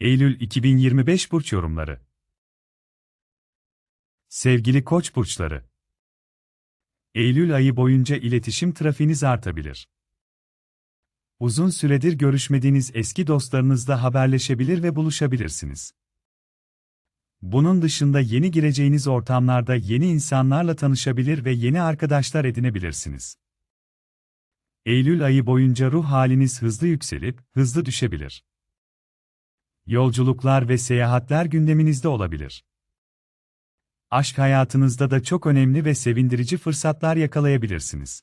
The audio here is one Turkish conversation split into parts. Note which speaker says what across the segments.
Speaker 1: Eylül 2025 burç yorumları. Sevgili Koç burçları. Eylül ayı boyunca iletişim trafiğiniz artabilir. Uzun süredir görüşmediğiniz eski dostlarınızla haberleşebilir ve buluşabilirsiniz. Bunun dışında yeni gireceğiniz ortamlarda yeni insanlarla tanışabilir ve yeni arkadaşlar edinebilirsiniz. Eylül ayı boyunca ruh haliniz hızlı yükselip hızlı düşebilir. Yolculuklar ve seyahatler gündeminizde olabilir. Aşk hayatınızda da çok önemli ve sevindirici fırsatlar yakalayabilirsiniz.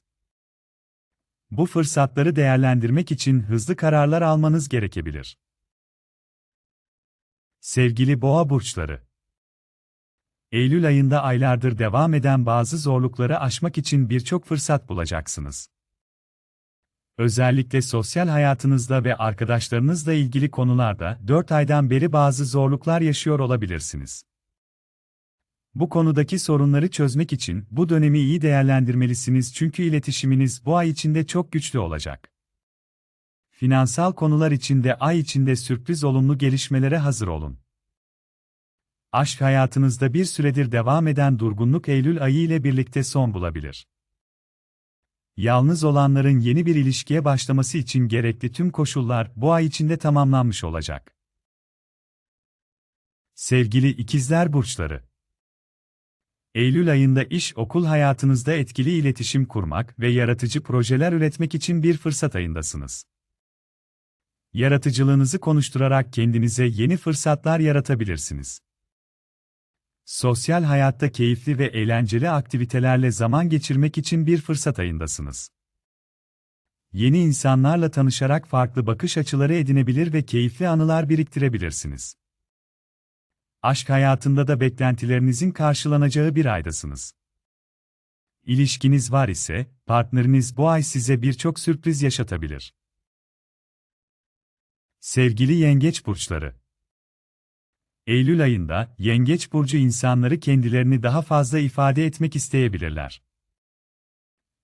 Speaker 1: Bu fırsatları değerlendirmek için hızlı kararlar almanız gerekebilir. Sevgili Boğa burçları. Eylül ayında aylardır devam eden bazı zorlukları aşmak için birçok fırsat bulacaksınız. Özellikle sosyal hayatınızda ve arkadaşlarınızla ilgili konularda 4 aydan beri bazı zorluklar yaşıyor olabilirsiniz. Bu konudaki sorunları çözmek için bu dönemi iyi değerlendirmelisiniz çünkü iletişiminiz bu ay içinde çok güçlü olacak. Finansal konular içinde ay içinde sürpriz olumlu gelişmelere hazır olun. Aşk hayatınızda bir süredir devam eden durgunluk Eylül ayı ile birlikte son bulabilir. Yalnız olanların yeni bir ilişkiye başlaması için gerekli tüm koşullar bu ay içinde tamamlanmış olacak. Sevgili ikizler burçları Eylül ayında iş okul hayatınızda etkili iletişim kurmak ve yaratıcı projeler üretmek için bir fırsat ayındasınız. Yaratıcılığınızı konuşturarak kendinize yeni fırsatlar yaratabilirsiniz. Sosyal hayatta keyifli ve eğlenceli aktivitelerle zaman geçirmek için bir fırsat ayındasınız. Yeni insanlarla tanışarak farklı bakış açıları edinebilir ve keyifli anılar biriktirebilirsiniz. Aşk hayatında da beklentilerinizin karşılanacağı bir aydasınız. İlişkiniz var ise, partneriniz bu ay size birçok sürpriz yaşatabilir. Sevgili Yengeç burçları Eylül ayında, Yengeç burcu insanları kendilerini daha fazla ifade etmek isteyebilirler.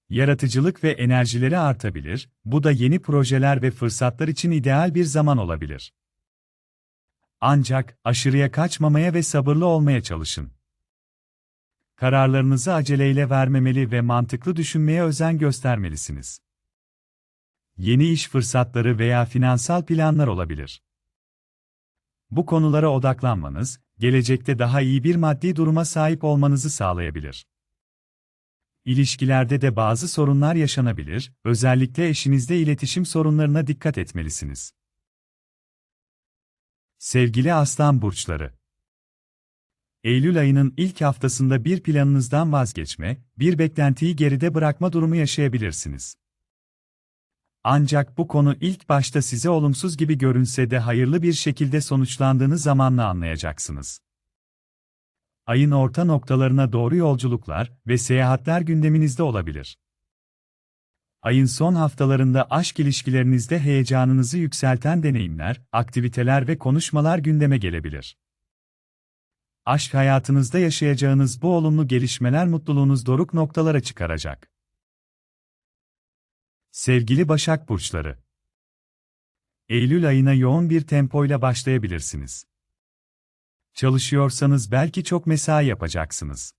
Speaker 1: Yaratıcılık ve enerjileri artabilir, bu da yeni projeler ve fırsatlar için ideal bir zaman olabilir. Ancak aşırıya kaçmamaya ve sabırlı olmaya çalışın. Kararlarınızı aceleyle vermemeli ve mantıklı düşünmeye özen göstermelisiniz. Yeni iş fırsatları veya finansal planlar olabilir. Bu konulara odaklanmanız, gelecekte daha iyi bir maddi duruma sahip olmanızı sağlayabilir. İlişkilerde de bazı sorunlar yaşanabilir, özellikle eşinizle iletişim sorunlarına dikkat etmelisiniz. Sevgili Aslan burçları. Eylül ayının ilk haftasında bir planınızdan vazgeçme, bir beklentiyi geride bırakma durumu yaşayabilirsiniz. Ancak bu konu ilk başta size olumsuz gibi görünse de hayırlı bir şekilde sonuçlandığını zamanla anlayacaksınız. Ayın orta noktalarına doğru yolculuklar ve seyahatler gündeminizde olabilir. Ayın son haftalarında aşk ilişkilerinizde heyecanınızı yükselten deneyimler, aktiviteler ve konuşmalar gündeme gelebilir. Aşk hayatınızda yaşayacağınız bu olumlu gelişmeler mutluluğunuz doruk noktalara çıkaracak. Sevgili Başak Burçları Eylül ayına yoğun bir tempoyla başlayabilirsiniz. Çalışıyorsanız belki çok mesai yapacaksınız.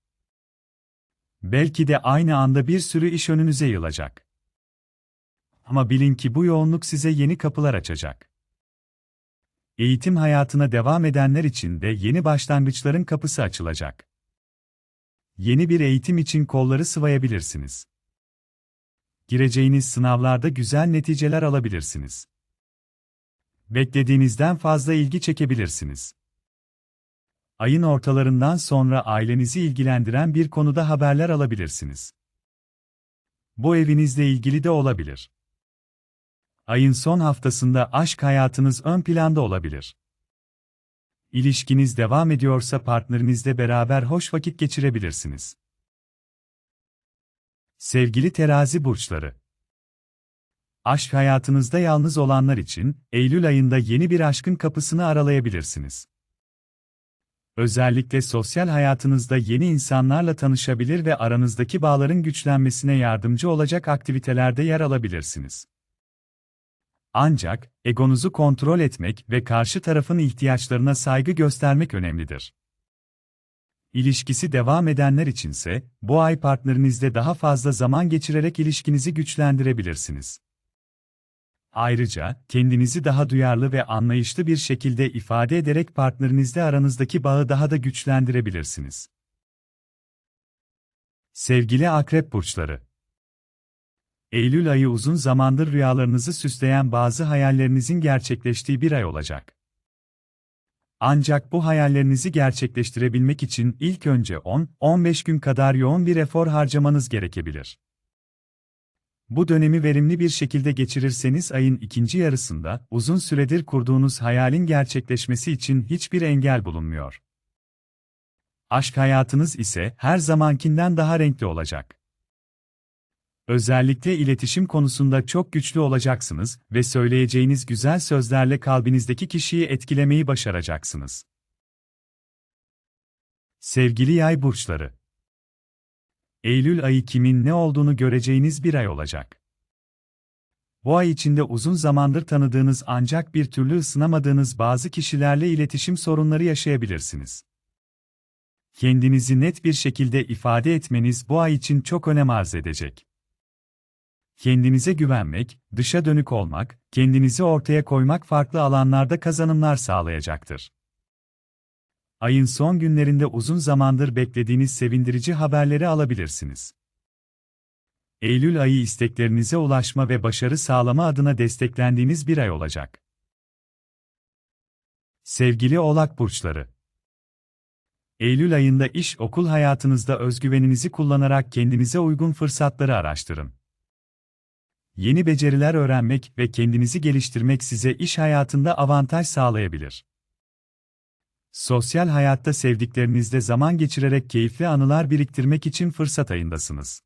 Speaker 1: Belki de aynı anda bir sürü iş önünüze yığılacak. Ama bilin ki bu yoğunluk size yeni kapılar açacak. Eğitim hayatına devam edenler için de yeni başlangıçların kapısı açılacak. Yeni bir eğitim için kolları sıvayabilirsiniz gireceğiniz sınavlarda güzel neticeler alabilirsiniz. Beklediğinizden fazla ilgi çekebilirsiniz. Ayın ortalarından sonra ailenizi ilgilendiren bir konuda haberler alabilirsiniz. Bu evinizle ilgili de olabilir. Ayın son haftasında aşk hayatınız ön planda olabilir. İlişkiniz devam ediyorsa partnerinizle beraber hoş vakit geçirebilirsiniz. Sevgili terazi burçları. Aşk hayatınızda yalnız olanlar için, Eylül ayında yeni bir aşkın kapısını aralayabilirsiniz. Özellikle sosyal hayatınızda yeni insanlarla tanışabilir ve aranızdaki bağların güçlenmesine yardımcı olacak aktivitelerde yer alabilirsiniz. Ancak, egonuzu kontrol etmek ve karşı tarafın ihtiyaçlarına saygı göstermek önemlidir. İlişkisi devam edenler içinse, bu ay partnerinizle daha fazla zaman geçirerek ilişkinizi güçlendirebilirsiniz. Ayrıca, kendinizi daha duyarlı ve anlayışlı bir şekilde ifade ederek partnerinizle aranızdaki bağı daha da güçlendirebilirsiniz. Sevgili Akrep Burçları Eylül ayı uzun zamandır rüyalarınızı süsleyen bazı hayallerinizin gerçekleştiği bir ay olacak. Ancak bu hayallerinizi gerçekleştirebilmek için ilk önce 10-15 gün kadar yoğun bir efor harcamanız gerekebilir. Bu dönemi verimli bir şekilde geçirirseniz ayın ikinci yarısında uzun süredir kurduğunuz hayalin gerçekleşmesi için hiçbir engel bulunmuyor. Aşk hayatınız ise her zamankinden daha renkli olacak. Özellikle iletişim konusunda çok güçlü olacaksınız ve söyleyeceğiniz güzel sözlerle kalbinizdeki kişiyi etkilemeyi başaracaksınız. Sevgili yay burçları Eylül ayı kimin ne olduğunu göreceğiniz bir ay olacak. Bu ay içinde uzun zamandır tanıdığınız ancak bir türlü ısınamadığınız bazı kişilerle iletişim sorunları yaşayabilirsiniz. Kendinizi net bir şekilde ifade etmeniz bu ay için çok önem arz edecek. Kendinize güvenmek, dışa dönük olmak, kendinizi ortaya koymak farklı alanlarda kazanımlar sağlayacaktır. Ayın son günlerinde uzun zamandır beklediğiniz sevindirici haberleri alabilirsiniz. Eylül ayı isteklerinize ulaşma ve başarı sağlama adına desteklendiğiniz bir ay olacak. Sevgili Oğlak burçları, Eylül ayında iş okul hayatınızda özgüveninizi kullanarak kendinize uygun fırsatları araştırın. Yeni beceriler öğrenmek ve kendinizi geliştirmek size iş hayatında avantaj sağlayabilir. Sosyal hayatta sevdiklerinizle zaman geçirerek keyifli anılar biriktirmek için fırsat ayındasınız.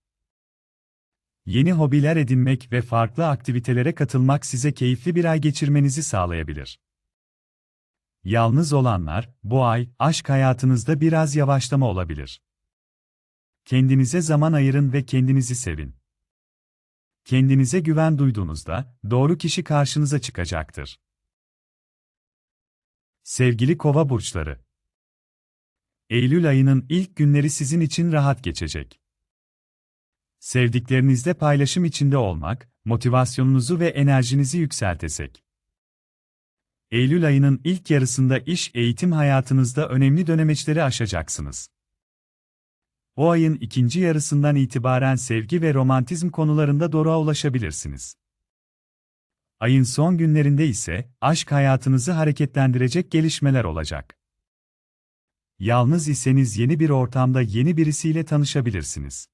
Speaker 1: Yeni hobiler edinmek ve farklı aktivitelere katılmak size keyifli bir ay geçirmenizi sağlayabilir. Yalnız olanlar, bu ay, aşk hayatınızda biraz yavaşlama olabilir. Kendinize zaman ayırın ve kendinizi sevin. Kendinize güven duyduğunuzda, doğru kişi karşınıza çıkacaktır. Sevgili Kova burçları. Eylül ayının ilk günleri sizin için rahat geçecek. Sevdiklerinizle paylaşım içinde olmak, motivasyonunuzu ve enerjinizi yükseltecek. Eylül ayının ilk yarısında iş eğitim hayatınızda önemli dönemeçleri aşacaksınız. O ayın ikinci yarısından itibaren sevgi ve romantizm konularında doruğa ulaşabilirsiniz. Ayın son günlerinde ise aşk hayatınızı hareketlendirecek gelişmeler olacak. Yalnız iseniz yeni bir ortamda yeni birisiyle tanışabilirsiniz.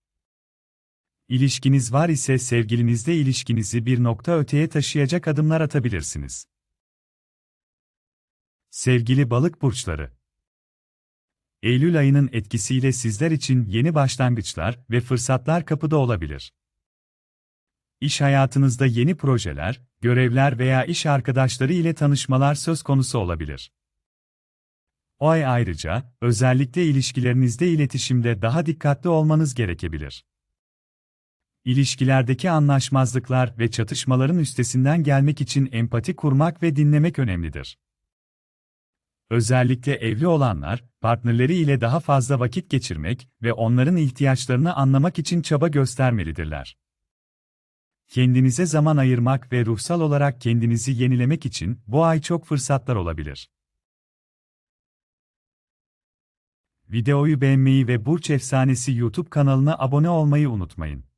Speaker 1: İlişkiniz var ise sevgilinizle ilişkinizi bir nokta öteye taşıyacak adımlar atabilirsiniz. Sevgili balık burçları Eylül ayının etkisiyle sizler için yeni başlangıçlar ve fırsatlar kapıda olabilir. İş hayatınızda yeni projeler, görevler veya iş arkadaşları ile tanışmalar söz konusu olabilir. O ay ayrıca, özellikle ilişkilerinizde iletişimde daha dikkatli olmanız gerekebilir. İlişkilerdeki anlaşmazlıklar ve çatışmaların üstesinden gelmek için empati kurmak ve dinlemek önemlidir. Özellikle evli olanlar, partnerleri ile daha fazla vakit geçirmek ve onların ihtiyaçlarını anlamak için çaba göstermelidirler. Kendinize zaman ayırmak ve ruhsal olarak kendinizi yenilemek için bu ay çok fırsatlar olabilir. Videoyu beğenmeyi ve Burç Efsanesi YouTube kanalına abone olmayı unutmayın.